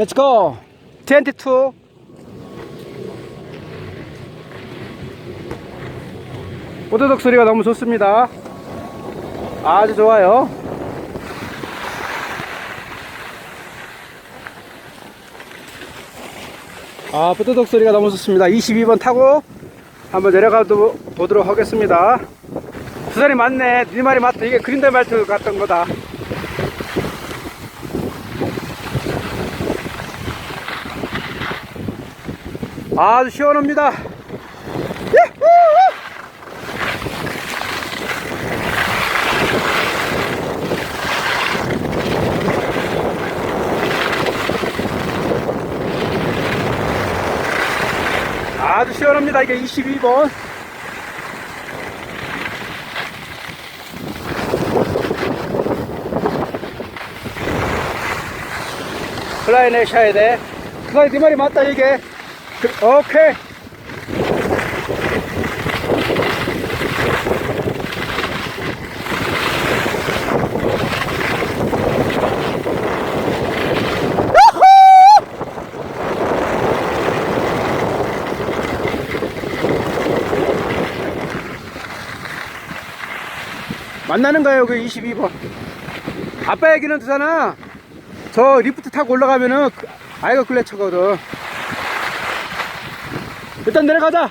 렛츠고 22 오도독 소리가 너무 좋습니다. 아주 좋아요. 아 뽀도독 소리가 너무 좋습니다. 22번 타고 한번 내려가 보도록 하겠습니다. 두 살이 맞네. 네 말이 맞다. 이게 그린데 말투 같던 거다 아주 시원합니다. 아주 시원합니다. 이게 22번. 플라이 내셔야 돼. 플라이 네 말이 맞다 이게. 그, 오케이. 만나는 거예요, 그 22번. 아빠 얘기는 듣잖아. 저 리프트 타고 올라가면은 그 아이가 글래처거든. 일단 내려가자.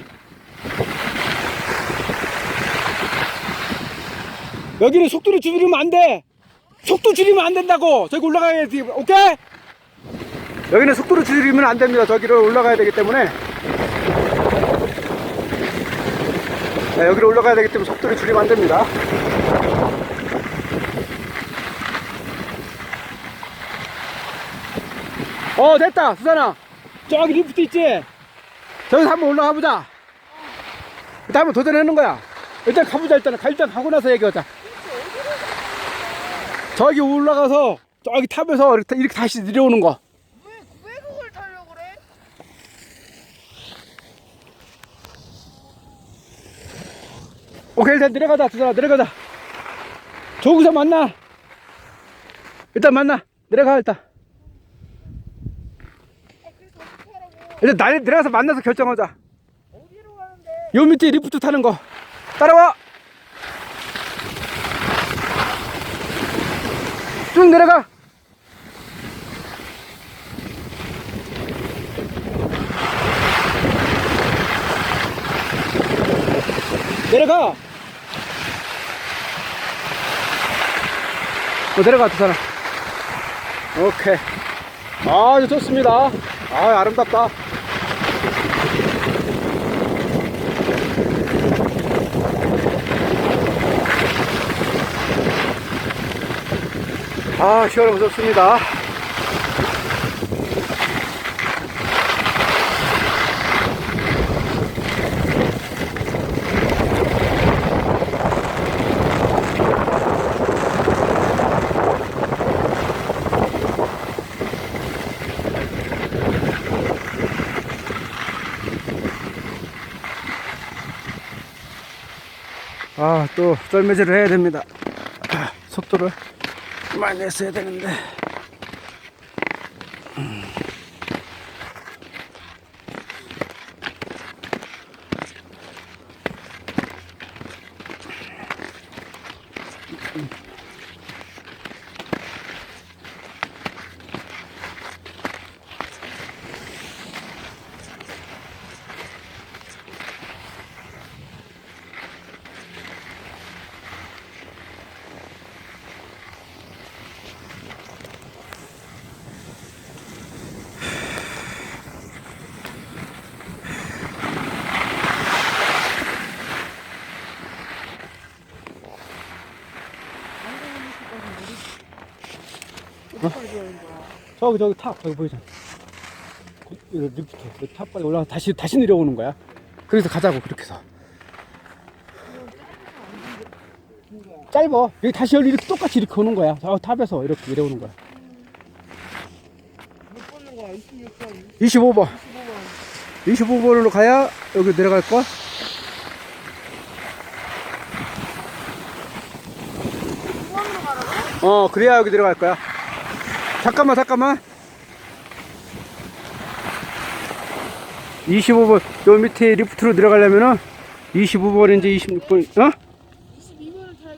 여기는 속도를 줄이면 안 돼. 속도 줄이면 안 된다고. 저기 올라가야지. 오케이? 여기는 속도를 줄이면 안 됩니다. 저기를 올라가야 되기 때문에. 네, 여기를 올라가야 되기 때문에 속도를 줄이면 안 됩니다. 어, 됐다. 수산아. 저기 리프트 있지? 저기서 한번 올라가 보자. 일단 한번 도전하는 거야. 일단 가보자, 일단. 가, 일단 가고 나서 얘기하자. 저기 올라가서, 저기 타면서 이렇게, 이렇게 다시 내려오는 거. 왜, 왜 그걸 타려고 그래? 오케이, 일단 내려가자, 두사람 내려가자. 저기서 만나. 일단 만나. 내려가, 일단. 아, 그래서 일단 나 내려가서 만나서 결정하자. 어디로 가는데? 요 밑에 리프트 타는 거. 따라와. 쭉 내려가. 내려가. 어, 내려가, 두 사람. 오케이. 아주 좋습니다. 아, 아름답다. 아, 시원하고 좋습니다. 아, 또 썰매질을 해야 됩니다. 아, 속도를 많이 냈어야 되는데. 저기 저기 탑 저기 보이잖아. 거- 이거 리프트 여기 탑까지 올라가 다시 다시 내려오는 거야. 그래서 가자고 그렇게 해서. 짧어. 여기 다시 여기 이렇게 똑같이 이렇게 오는 거야. 저 탑에서 이렇게 내려오는 거야. 못 보는 거야, 26번, 25번. 25번. 25번으로 가야 여기 내려갈 거. 어, 그래야 여기 내려갈 거야. 잠깐만 잠깐만 25번 요 밑에 리프트로 들어가려면은 25번인지 26번 어?